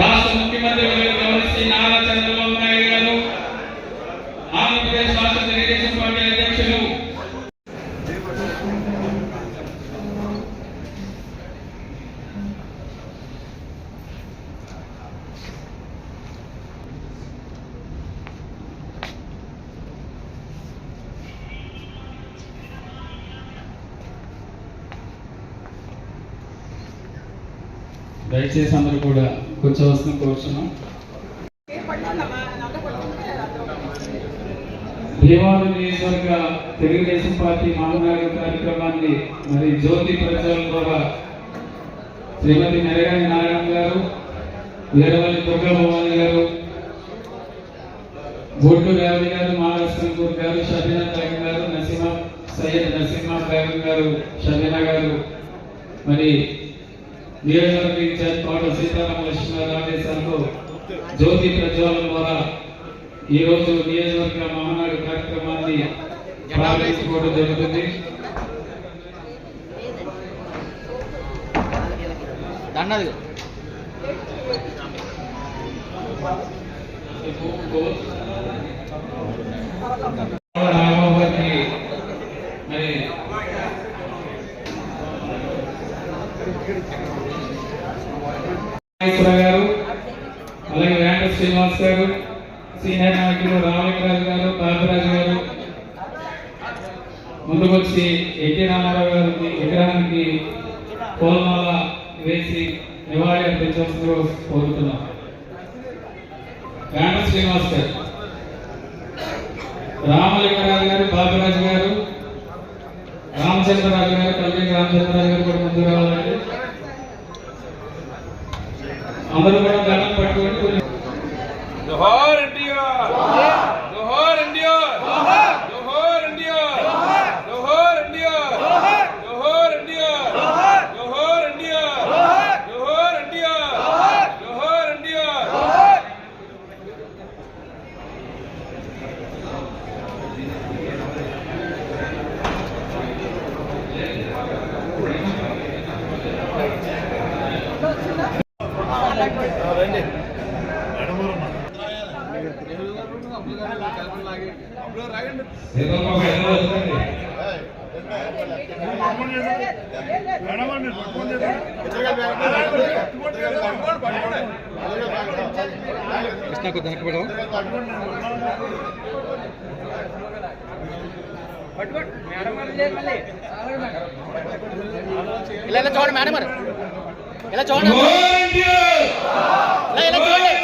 రాష్ట్ర ముఖ్యమంత్రి గవర్నర్ నారా చంద్రబాబు నాయుడు గారు ఆంధ్రప్రదేశ్ రాష్ట్ర తెలుగుదేశం పార్టీ అధ్యక్షులు. దయచేసి అందరూ కూడా కూర్చోవలసిన కోరుచున్నాం భీమవరం నియోజకవర్గ తెలుగుదేశం పార్టీ మహానాడు కార్యక్రమాన్ని మరి జ్యోతి ప్రచారం ద్వారా శ్రీమతి మెరగాని నారాయణ గారు వీరవల్లి దుర్గాభవాని గారు బొట్టు గారి గారు మహారాష్ట్రంపూర్ గారు షబీనా బేగం గారు నరసింహ సయ్యద్ నరసింహ బేగం గారు షబీనా గారు. మరి నియోజకవర్గ ఇన్ఛార్జ్ పాడు సీతారామ లక్ష్మణ జ్యోతి ప్రజ్వలన ద్వారా ఈరోజు నియోజకవర్గ మహానాడు కార్యక్రమాన్ని ప్రారంభించుకోవడం జరుగుతుంది. మరి గారు అలాగే వెంకట శ్రీనివాస్ గారు సీనియర్ నాయకులు రామలింగరాజు గారు బాబురాజు గారు. ముందుకొచ్చి ఎన్టీ రామారావు గారికి విగ్రహానికి పూలమాల వేసి నివాళి అర్పించాల్సిందిగా కోరుతున్నాం. వేమ శ్రీనివాస్ గారు రామలింగరాజు గారు బాబురాజు గారు రామచంద్రరాజు గారు కళ్యాణ్ రామచంద్రరాజు గారు కూడా ముందు రావాలండి. అందరూ కూడా కృష్ణ కొద్ది పడవు ఇలా ఇలా చూడండి మేడం ఇలా చూడండి ఇలా ఇలా చూడండి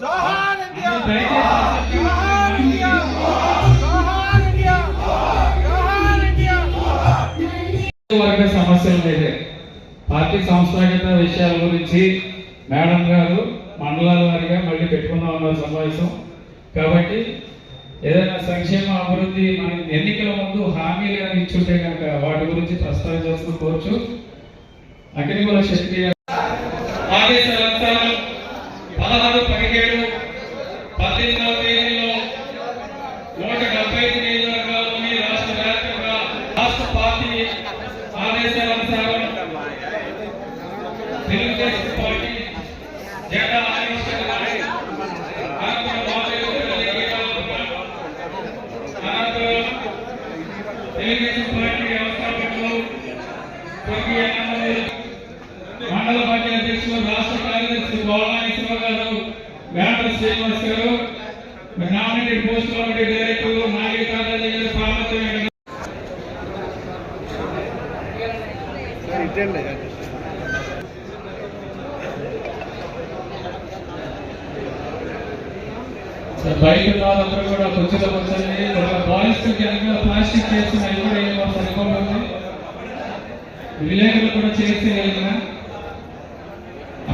జోహార్ వర్గ సమస్యలు లేదే పార్టీ సంస్థాగత విషయాల గురించి మేడం గారు మండలాల వారిగా మళ్ళీ పెట్టుకుందాం అన్న సమావేశం. కాబట్టి ఏదైనా సంక్షేమ అభివృద్ధి మన ఎన్నికల ముందు హామీలు ఇచ్చుంటే కనుక వాటి గురించి ప్రస్తావించాల్సిన కోర్చు. కూడా శక్తి తెలుగుదేశం పార్టీ జెండా తెలుగుదేశం పార్టీ వ్యవస్థాపకులు మండల పార్టీ అధ్యక్షులు రాష్ట్ర కార్యదర్శి గారు శ్రీనివాస్ గారు నామినేటెడ్ పోస్ట్ కమిటీ నాగేశ్వర గారు వెంకట సార్ బయట వాళ్ళందరూ కూడా కుర్చీలో కూర్చొని ఒక కనుక ప్లాస్టిక్ చేసిన అవి కూడా ఏమో సరిపోతుంది విలేకరులు కూడా చేస్తే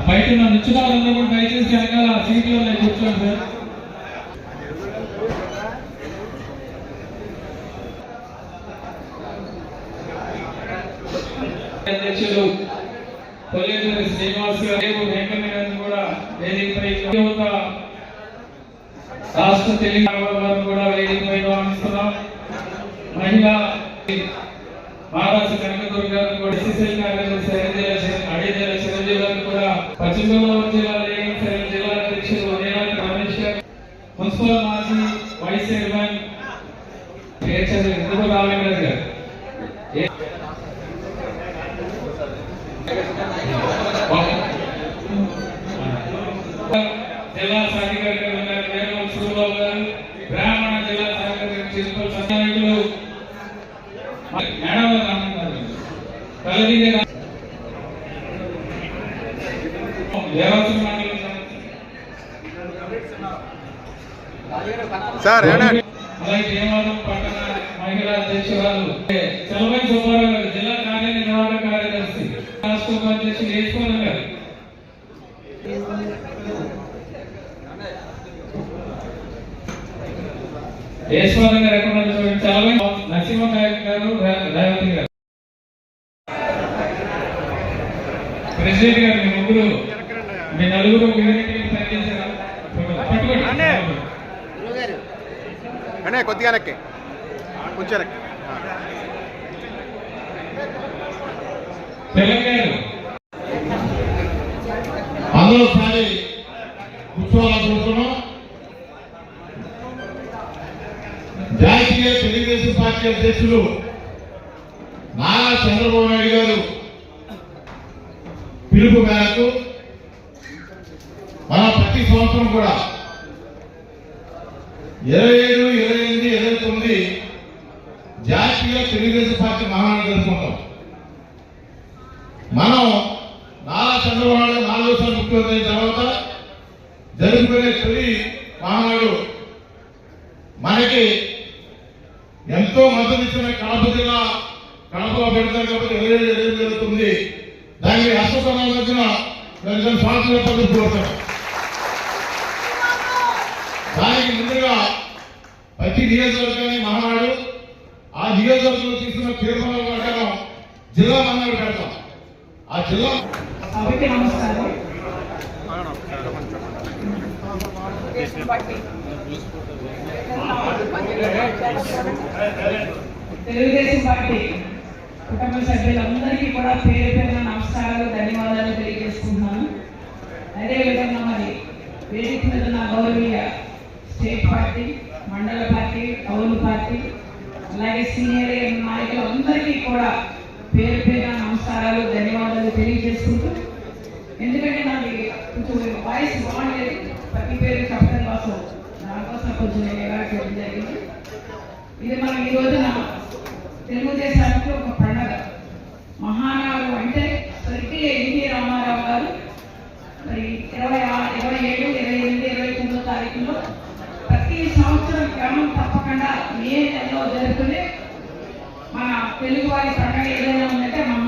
బయట ఉన్న నిచ్చిన వాళ్ళందరూ కూడా దయచేసి వెనకాల సీట్లో కూర్చోండి సార్. అధ్యక్షులు కొల్లేశ్వరి శ్రీనివాస్ గారు రాష్ట్ర తెలంగాణ వారిని కూడా వేదికపై ఆహ్వానిస్తున్నాం మహిళా మహారాష్ట్ర కనకదుర్గ గారిని కూడా ఎస్ఎస్ఎల్ కార్యదర్శి అడిదేల అడిదేల చిరంజీవి గారిని కూడా పశ్చిమ గోదావరి జిల్లా లేని జిల్లా అధ్యక్షులు నేనాటి రమేష్ గారు మున్సిపల్ మాజీ వైస్ చైర్మన్ పేర్చారు ఎందుకు రామేంద్ర గారు? మేడం సార్ ఏమండి? మహిళా అధ్యక్షురాలు చలమై సుబ్బారావు గారు జిల్లా కార్యదర్శి రాష్ట్ర ఉపాధ్యక్షులు గారు గారు ఎక్కడ చూడండి చలమై నరసింహ నాయక్ గారు రేవతి గారు. ప్రెసిడెంట్ గారు మీ ముగ్గురు మీ నలుగురు పట్టుకోండి కొద్దిగా వెనక్కి. కొంచెం తెలంగాణ. అందరూ ఒకసారి తెలుగుదేశం పార్టీ అధ్యక్షులు నారా చంద్రబాబు నాయుడు గారు పిలుపు మేరకు మన ప్రతి సంవత్సరం కూడా ఇరవై ఏడు ఇరవై ఎనిమిది ఇరవై తొమ్మిది జాతీయ తెలుగుదేశం పార్టీ మహానాడు జరుపుకుంటాం. మనం నారా చంద్రబాబు నాయుడు నాలుగోసారి ముఖ్యమంత్రి అయిన తర్వాత జరుపుకునే తొలి మహానాడు మనకి ఎంతో మద్దతు ఇచ్చిన కడప జిల్లా కడపలో పెడతారు కాబట్టి ఇరవై ఏడు జరుగుతుంది. దానికి అశ్వత్థానం వచ్చిన దానికి స్వాతంత్ర పద్ధతి కోరుతాం దానికి ముందుగా ప్రతి నియోజకవర్గాన్ని మహానాడు ఆ నియోజకవర్గంలో తీసుకున్న తీర్మానం ప్రకారం జిల్లా మహానాడు పెడతాం. ఆ జిల్లా నమస్కారం. తెలుగుదేశం పార్టీ కుటుంబ సభ్యులందరికీ కూడా పేరు పేరున నమస్కారాలు ధన్యవాదాలు తెలియజేసుకుంటున్నాను. అదేవిధంగా మరి వేదిక మీద నా గౌరవీయ స్టేట్ పార్టీ మండల పార్టీ టౌన్ పార్టీ అలాగే సీనియర్ నాయకులు అందరికీ కూడా పేరు పేరున నమస్కారాలు ఈ రోజున తెలుగుదేశానికి ఒక పండగ. మహానాడు అంటే స్వర్గీయ ఎన్టీ రామారావు గారు మరి ఇరవై ఆరు ఇరవై ఏడు ఇరవై ఎనిమిది ఇరవై తొమ్మిదో తారీఖులో ప్రతి సంవత్సరం క్రమం తప్పకుండా మే నెలలో జరుగుతుంది మన తెలుగువారి పండగ ఏదైనా ఉందంటే మన